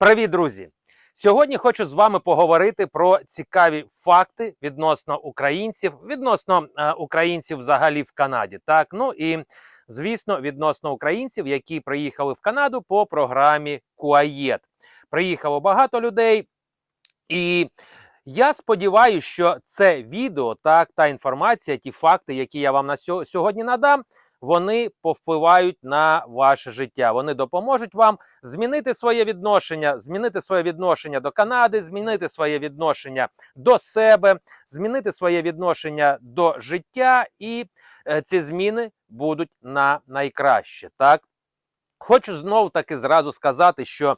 Привіт, друзі! Сьогодні хочу з вами поговорити про цікаві факти відносно українців, відносно е, українців взагалі в Канаді. Так, ну і звісно, відносно українців, які приїхали в Канаду по програмі Куаєт. Приїхало багато людей, і я сподіваюся, що це відео, так, та інформація, ті факти, які я вам на сьо- сьогодні надам, вони повпливають на ваше життя. Вони допоможуть вам змінити своє відношення, змінити своє відношення до Канади, змінити своє відношення до себе, змінити своє відношення до життя, і е, ці зміни будуть на найкраще. Так, хочу знов таки зразу сказати, що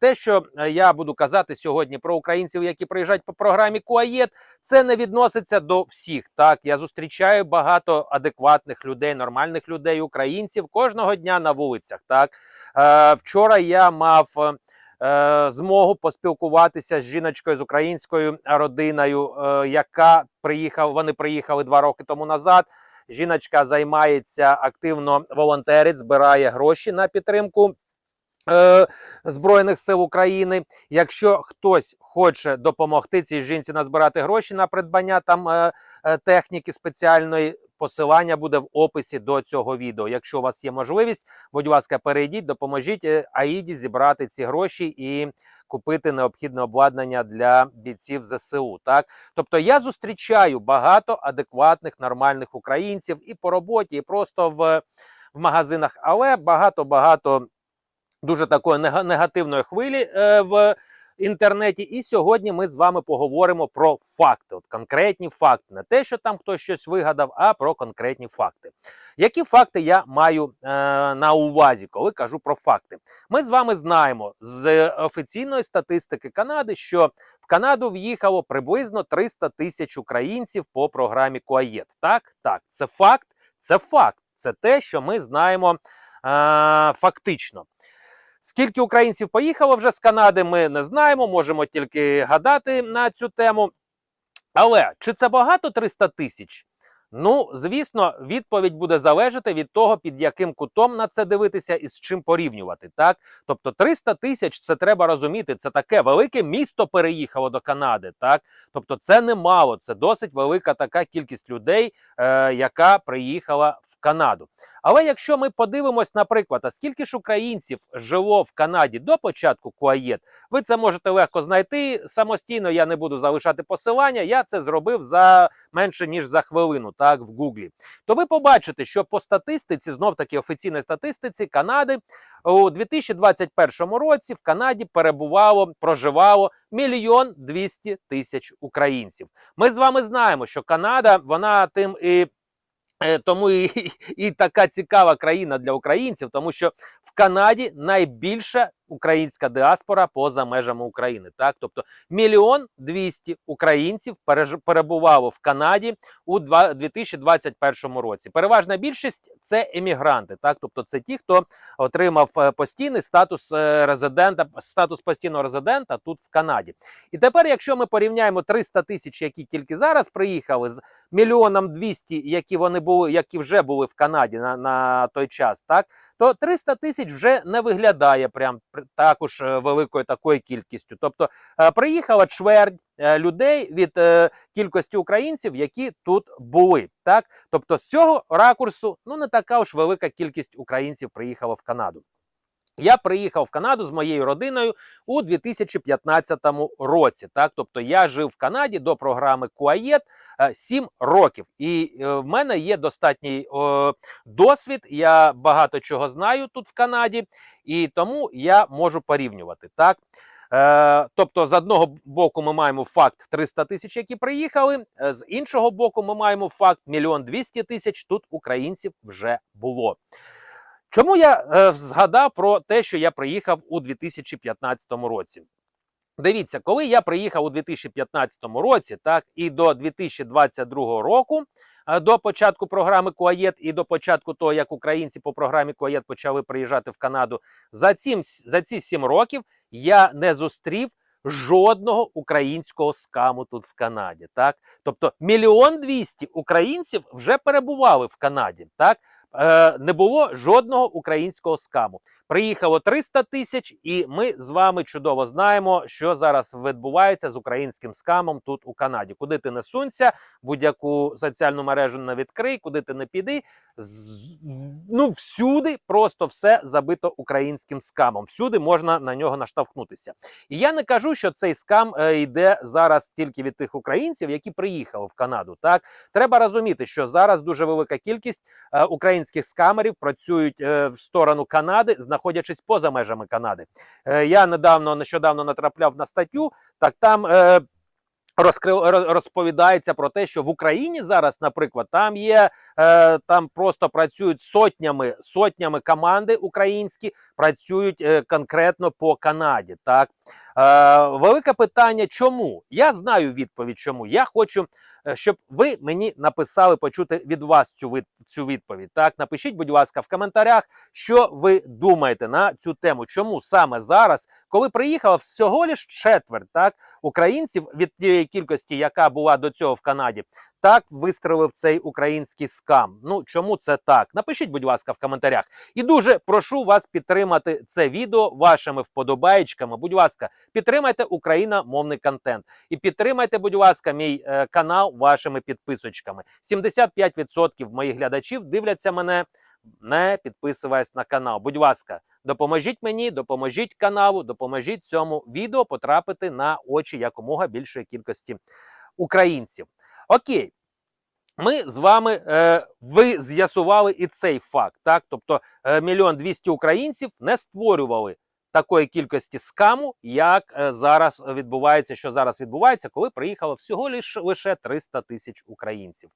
те, що е, я буду казати сьогодні про українців, які приїжджають по програмі Куаєт, це не відноситься до всіх. Так, я зустрічаю багато адекватних людей, нормальних людей, українців кожного дня на вулицях. Так, е, вчора я мав. е, е, Змогу поспілкуватися з жіночкою з українською родиною, е, яка приїхав. Вони приїхали два роки тому назад. Жіночка займається активно волонтерить, збирає гроші на підтримку е, Збройних сил України. Якщо хтось хоче допомогти цій жінці назбирати гроші на придбання там е, е, техніки спеціальної, посилання буде в описі до цього відео. Якщо у вас є можливість, будь ласка, перейдіть, допоможіть е, Аїді зібрати ці гроші і купити необхідне обладнання для бійців ЗСУ. Так, тобто я зустрічаю багато адекватних, нормальних українців і по роботі, і просто в, в магазинах, але багато багато дуже такої нега- негативної хвилі е, в інтернеті. І сьогодні ми з вами поговоримо про факти, от конкретні факти, не те, що там хтось щось вигадав, а про конкретні факти. Які факти я маю е, на увазі, коли кажу про факти? Ми з вами знаємо з офіційної статистики Канади, що в Канаду в'їхало приблизно 300 тисяч українців по програмі Куаєт. Так, так, це факт, це факт. Це те, що ми знаємо е, фактично. Скільки українців поїхало вже з Канади, ми не знаємо, можемо тільки гадати на цю тему. Але чи це багато 300 тисяч? Ну, звісно, відповідь буде залежати від того, під яким кутом на це дивитися і з чим порівнювати. Так, тобто 300 тисяч, це треба розуміти. Це таке велике місто переїхало до Канади. Так, тобто, це немало, це досить велика така кількість людей, е, яка приїхала в Канаду. Але якщо ми подивимось, наприклад, а скільки ж українців жило в Канаді до початку Куаєт, ви це можете легко знайти самостійно. Я не буду залишати посилання. Я це зробив за менше ніж за хвилину, так в Гуглі. То ви побачите, що по статистиці, знов таки офіційній статистиці Канади у 2021 році в Канаді перебувало, проживало мільйон двісті тисяч українців. Ми з вами знаємо, що Канада вона тим і. е, Тому і, і така цікава країна для українців, тому що в Канаді найбільша українська діаспора поза межами України. Так, тобто мільйон двісті українців перебувало в Канаді у два- 2021 році. Переважна більшість це емігранти, так, тобто це ті, хто отримав е, постійний статус е, резидента, статус постійного резидента тут в Канаді. І тепер, якщо ми порівняємо 300 тисяч, які тільки зараз приїхали, з мільйоном 200, які вони були, які вже були в Канаді на, на той час, так то 300 тисяч вже не виглядає прям також е, великою такою кількістю. Тобто е, приїхала чверть е, людей від кількості українців, які тут були. Так, тобто з цього ракурсу ну не така уж велика кількість українців приїхала в Канаду. Я приїхав в Канаду з моєю родиною у 2015 році. Так, тобто я жив в Канаді до програми Куаєт 7 років, і е, в мене є достатній е, досвід. Я багато чого знаю тут в Канаді, і тому я можу порівнювати. Так, Е, тобто, з одного боку, ми маємо факт 300 тисяч, які приїхали. е, З іншого боку, ми маємо факт мільйон 200 тисяч. Тут українців вже було. Чому я е, згадав про те, що я приїхав у 2015 році? Дивіться, коли я приїхав у 2015 році, так і до 2022 року, е, до початку програми Куаєт і до початку того, як українці по програмі Куаєт почали приїжджати в Канаду, за, цим, за ці сім років я не зустрів жодного українського скаму тут в Канаді. Так, тобто мільйон двісті українців вже перебували в Канаді. Так, е, не було жодного українського скаму. Приїхало 300 тисяч, і ми з вами чудово знаємо, що зараз відбувається з українським скамом тут у Канаді. Куди ти не сунься, будь-яку соціальну мережу не відкрий, куди ти не піди. Ну, всюди просто все забито українським скамом. Всюди можна на нього наштовхнутися. І я не кажу, що цей скам е, йде зараз тільки від тих українців, які приїхали в Канаду. Так треба розуміти, що зараз дуже велика кількість е, українських скамерів працюють е, в сторону Канади, знаходячись поза межами Канади. Е, я недавно нещодавно натрапляв на статтю, так там. Е, розповідається про те, що в Україні зараз, наприклад, там є е, там просто працюють сотнями сотнями команди українські працюють е, конкретно по Канаді. Так е, велике питання, чому я знаю відповідь, чому я хочу, е, щоб ви мені написали почути від вас цю від, цю відповідь. Так, напишіть, будь ласка, в коментарях, що ви думаєте на цю тему. Чому саме зараз, коли приїхало всього лиш четверть, так українців від тієї кількості, яка була до цього в Канаді, так вистрелив цей український скам. Ну чому це так? Напишіть, будь ласка, в коментарях. І дуже прошу вас підтримати це відео вашими вподобаєчками. Будь ласка, підтримайте україномовний контент і підтримайте, будь ласка, мій е, канал вашими підписочками. 75% моїх глядачів дивляться мене, не підписуясь на канал. Будь ласка, допоможіть мені, допоможіть каналу, допоможіть цьому відео потрапити на очі якомога більшої кількості українців. Окей. Ми з вами е, ви з'ясували і цей факт. Так, тобто е, мільйон двісті українців не створювали такої кількості скаму, як е, зараз відбувається, що зараз відбувається, коли приїхало всього лише, лише 300 тисяч українців.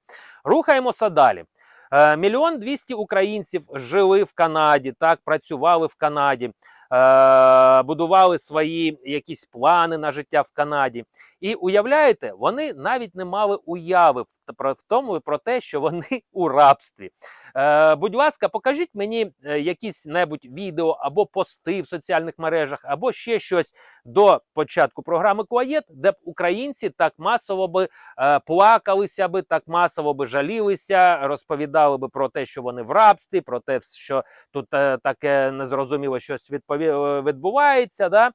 Рухаємося далі. Е, Мільйон двісті українців жили в Канаді, так працювали в Канаді, е, будували свої якісь плани на життя в Канаді. І уявляєте, вони навіть не мали уяви про, тому про те, що вони у рабстві. Е, будь ласка, покажіть мені е, якісь небудь відео або пости в соціальних мережах, або ще щось до початку програми Куаєт, де б українці так масово би е, плакалися би, так масово би жалілися, розповідали би про те, що вони в рабстві, про те, що тут е, таке незрозуміло щось відпові... е, відбувається. Да?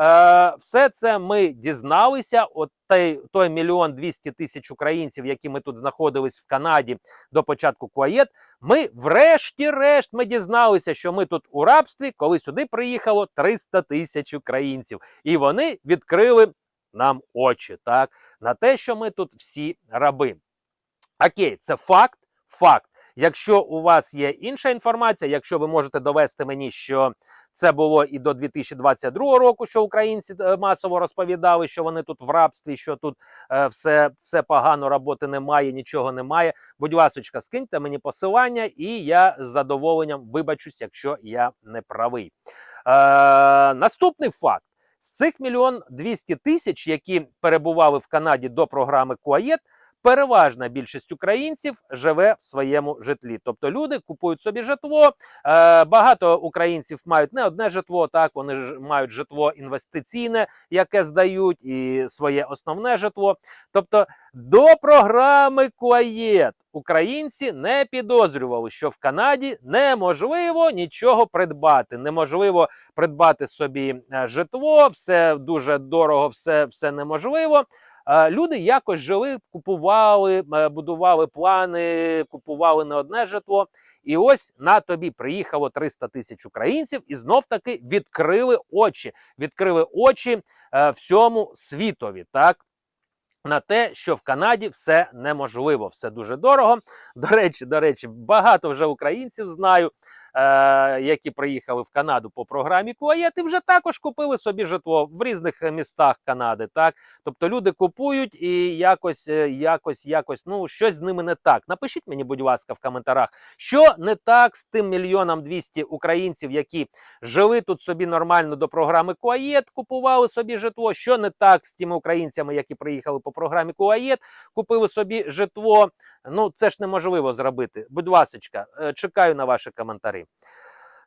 Е, все це ми дізналися. От той, той мільйон двісті тисяч українців, які ми тут знаходились в Канаді до початку Куаєт, ми врешті-решт ми дізналися, що ми тут у рабстві, коли сюди приїхало 300 тисяч українців, і вони відкрили нам очі, так на те, що ми тут всі раби. Окей, це факт. Факт. Якщо у вас є інша інформація, якщо ви можете довести мені, що це було і до 2022 року, що українці е, масово розповідали, що вони тут в рабстві, що тут е, все, все погано, роботи немає, нічого немає. Будь ласочка, скиньте мені посилання, і я з задоволенням вибачусь, якщо я не правий. Е, наступний факт: з цих мільйон 200 тисяч, які перебували в Канаді до програми Куаєт, переважна більшість українців живе в своєму житлі. Тобто люди купують собі житло. Е, багато українців мають не одне житло, так вони ж мають житло інвестиційне, яке здають, і своє основне житло. Тобто, до програми Куаєт українці не підозрювали, що в Канаді неможливо нічого придбати. Неможливо придбати собі е, житло, все дуже дорого, все, все неможливо. Люди якось жили, купували, е, будували плани, купували не одне житло. І ось на тобі приїхало 300 тисяч українців, і знов таки відкрили очі, відкрили очі е, всьому світові. Так. На те, що в Канаді все неможливо, все дуже дорого. До речі, до речі, багато вже українців знаю, які приїхали в Канаду по програмі Куаєт, і вже також купили собі житло в різних е, містах Канади. Так, тобто люди купують і якось, е, якось, якось, ну щось з ними не так. Напишіть мені, будь ласка, в коментарях, що не так з тим мільйоном 200 українців, які жили тут собі нормально до програми Куаєт, купували собі житло. Що не так з тими українцями, які приїхали по програмі Куаєт, купили собі житло. Ну це ж неможливо зробити. Будь ласочка, е, чекаю на ваші коментарі.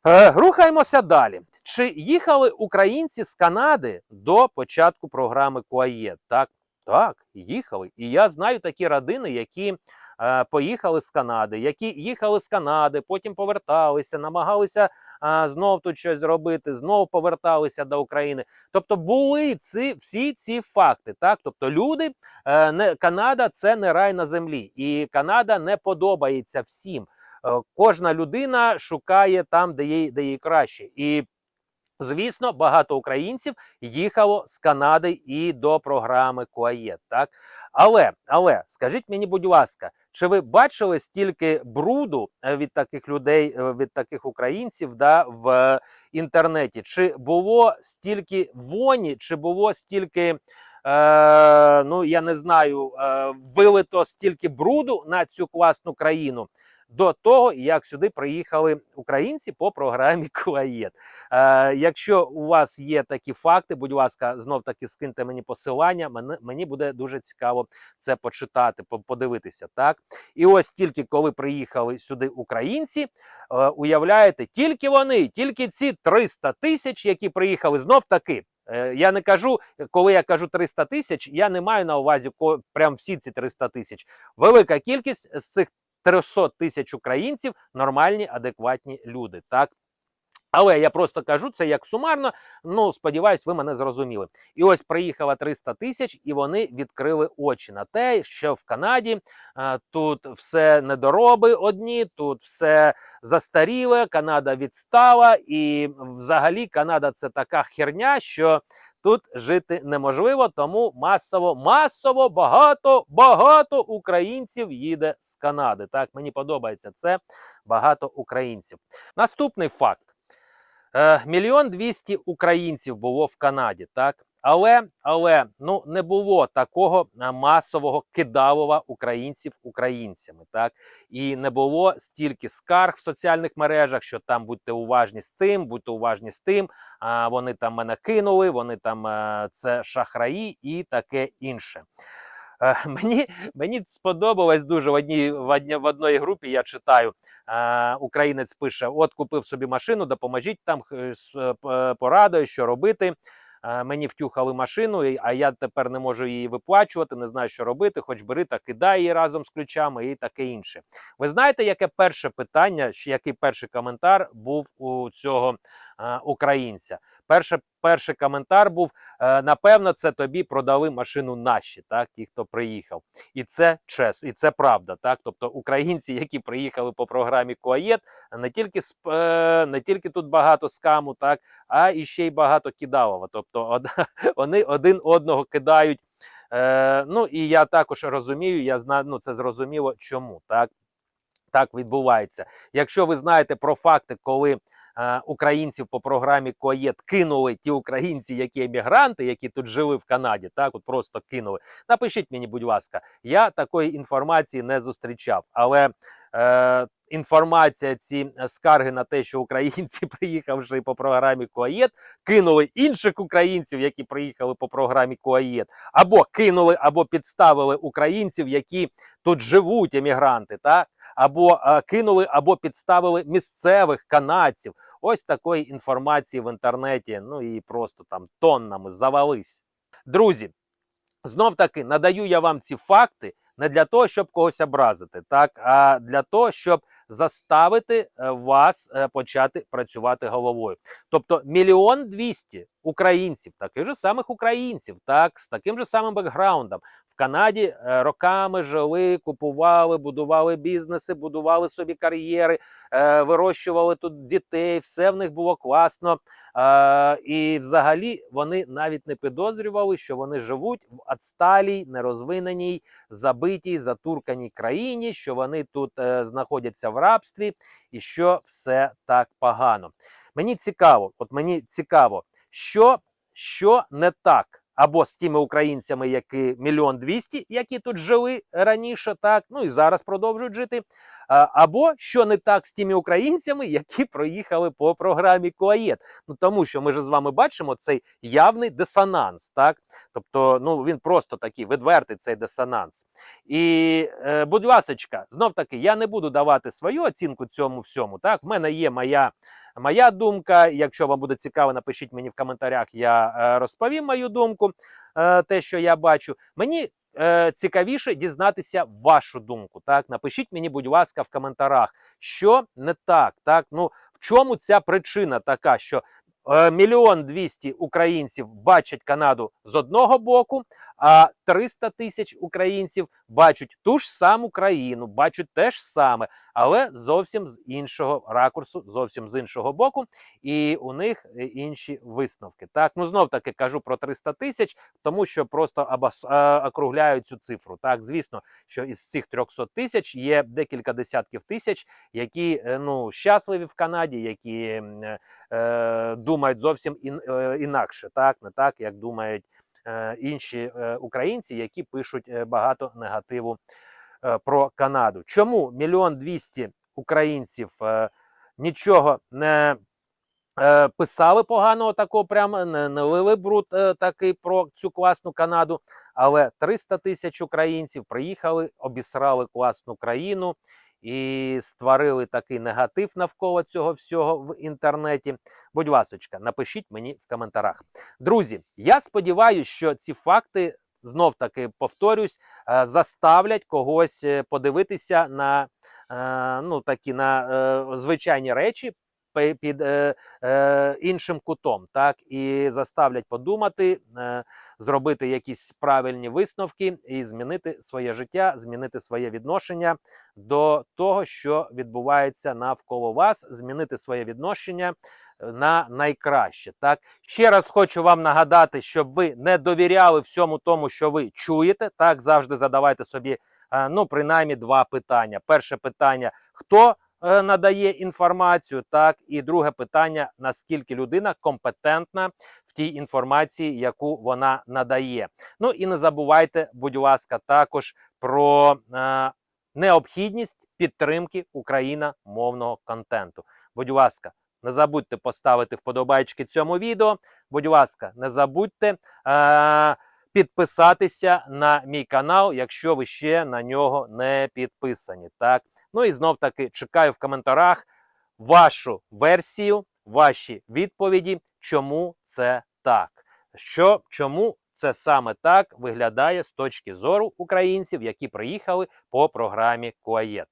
Е, Рухаємося далі. Чи їхали українці з Канади до початку програми Куаєт? Так, так, їхали. І я знаю такі родини, які е, поїхали з Канади, які їхали з Канади, потім поверталися, намагалися е, знов тут щось зробити, знов поверталися до України. Тобто були ці всі ці факти. Так, тобто люди е, не Канада це не рай на землі, і Канада не подобається всім. Е, Кожна людина шукає там, де їй, де їй краще. І Звісно, багато українців їхало з Канади і до програми Куаєт. Так, але але скажіть мені, будь ласка, чи ви бачили стільки бруду е, від таких людей, е, від таких українців, да, в інтернеті? Чи було стільки воні, чи було стільки? Е, ну я не знаю, е, вилито стільки бруду на цю класну країну до того, як сюди приїхали українці по програмі Куаєт. Е, якщо у вас є такі факти, будь ласка, знов таки скиньте мені посилання. Мені буде дуже цікаво це почитати, подивитися. Так і ось тільки коли приїхали сюди українці, е, уявляєте, тільки вони, тільки ці 300 тисяч, які приїхали, знов таки. е, Я не кажу, коли я кажу 300 тисяч, я не маю на увазі прям всі ці 300 тисяч. Велика кількість з цих 300 тисяч українців нормальні, адекватні люди. Так. Але я просто кажу це як сумарно. Ну сподіваюсь, ви мене зрозуміли. І ось приїхало 300 тисяч, і вони відкрили очі на те, що в Канаді е, тут все недороби одні, тут все застаріле. Канада відстала, і взагалі Канада це така херня, що тут жити неможливо. Тому масово, масово багато, багато українців їде з Канади. Так мені подобається це багато українців. Наступний факт. Е, Мільйон двісті українців було в Канаді, так? Але, але ну не було такого е, масового кидалова українців українцями, так і не було стільки скарг в соціальних мережах, що там будьте уважні з цим, будьте уважні з тим. А вони там мене кинули, вони там е, це шахраї і таке інше. Е, Мені, мені сподобалось дуже в одній в одній, в одній групі. Я читаю. Е, українець пише: От купив собі машину, допоможіть там з е, порадою, що робити. Е, Мені втюхали машину, а я тепер не можу її виплачувати, не знаю, що робити. Хоч бери та кидай її разом з ключами і таке інше. Ви знаєте, яке перше питання, який перший коментар був у цього е, українця? Перше, перший коментар був: е, напевно, це тобі продали машину наші, так, ті, хто приїхав. І це чес, і це правда. Так, тобто українці, які приїхали по програмі Куаєт, не тільки е, не тільки тут багато скаму, так, а і ще й багато кидалова. Тобто вони один одного кидають. Е, ну і я також розумію, я знаю, ну це зрозуміло, чому так, так відбувається. Якщо ви знаєте про факти, коли українців по програмі Коєт кинули ті українці, які емігранти, які тут жили в Канаді, так от просто кинули. Напишіть мені, будь ласка, я такої інформації не зустрічав, але е, інформація, ці е, скарги на те, що українці, приїхавши по програмі Коаєт, кинули інших українців, які приїхали по програмі Коаєт, або кинули, або підставили українців, які тут живуть, емігранти, так або е, кинули, або підставили місцевих канадців. Ось такої інформації в інтернеті. Ну і просто там тоннами завались. Друзі, знов таки надаю я вам ці факти не для того, щоб когось образити, так а для того, щоб заставити е, вас е, почати працювати головою. Тобто мільйон двісті українців, таких же самих українців, так з таким же самим бекграундом. Канаді е, роками жили, купували, будували бізнеси, будували собі кар'єри, е, вирощували тут дітей, все в них було класно. Е, і взагалі вони навіть не підозрювали, що вони живуть в отсталій, нерозвиненій, забитій, затурканій країні, що вони тут знаходяться в рабстві, і що все так погано. Мені цікаво, от мені цікаво, що, що не так. Або з тими українцями, які мільйон двісті, які тут жили раніше, так ну і зараз продовжують жити. Або що не так з тими українцями, які проїхали по програмі Коаєт. Ну тому що ми ж з вами бачимо цей явний дисонанс, так тобто, ну він просто такий відвертий цей дисонанс. І, е, будь ласочка, знов таки, я не буду давати свою оцінку цьому всьому. Так, в мене є моя. Моя думка, якщо вам буде цікаво, напишіть мені в коментарях, я е, розповім мою думку, е, те, що я бачу. Мені е, цікавіше дізнатися вашу думку. Так, напишіть мені, будь ласка, в коментарях, що не так. Так, ну в чому ця причина така, що мільйон двісті українців бачать Канаду з одного боку, а 300 тисяч українців бачать ту ж саму країну, бачать те ж саме, але зовсім з іншого ракурсу, зовсім з іншого боку, і у них е, інші висновки. Так, ну знов таки кажу про 300 тисяч, тому що просто е, округляють цю цифру. Так, звісно, що із цих 300 тисяч є декілька десятків тисяч, які е, ну щасливі в Канаді, які е, думають зовсім ін, е, інакше, так не так, як думають інші е, українці, які пишуть е, багато негативу е, про Канаду. Чому мільйон двісті українців е, нічого не е, писали поганого такого, прямо не, не лили бруд е, такий про цю класну Канаду, але 300 тисяч українців приїхали, обісрали класну країну. І створили такий негатив навколо цього всього в інтернеті. Будь ласочка, напишіть мені в коментарях. Друзі, я сподіваюся, що ці факти знов таки повторюсь, е, заставлять когось е, подивитися на е, ну такі на звичайні речі під е, е, іншим кутом, так і заставлять подумати, е, зробити якісь правильні висновки і змінити своє життя, змінити своє відношення до того, що відбувається навколо вас, змінити своє відношення е, на найкраще. Так ще раз хочу вам нагадати, щоб ви не довіряли всьому тому, що ви чуєте. Так завжди задавайте собі е, ну принаймні два питання. Перше питання: хто надає інформацію? Так, і друге питання: наскільки людина компетентна в тій інформації, яку вона надає. Ну і не забувайте, будь ласка, також про. Е, Необхідність підтримки україномовного контенту. Будь ласка, не забудьте поставити вподобайки цьому відео. Будь ласка, не забудьте е- підписатися на мій канал, якщо ви ще на нього не підписані. Так, ну і знов таки чекаю в коментарях вашу версію, ваші відповіді, чому це так. Що чому це саме так виглядає з точки зору українців, які приїхали по програмі Куаєт.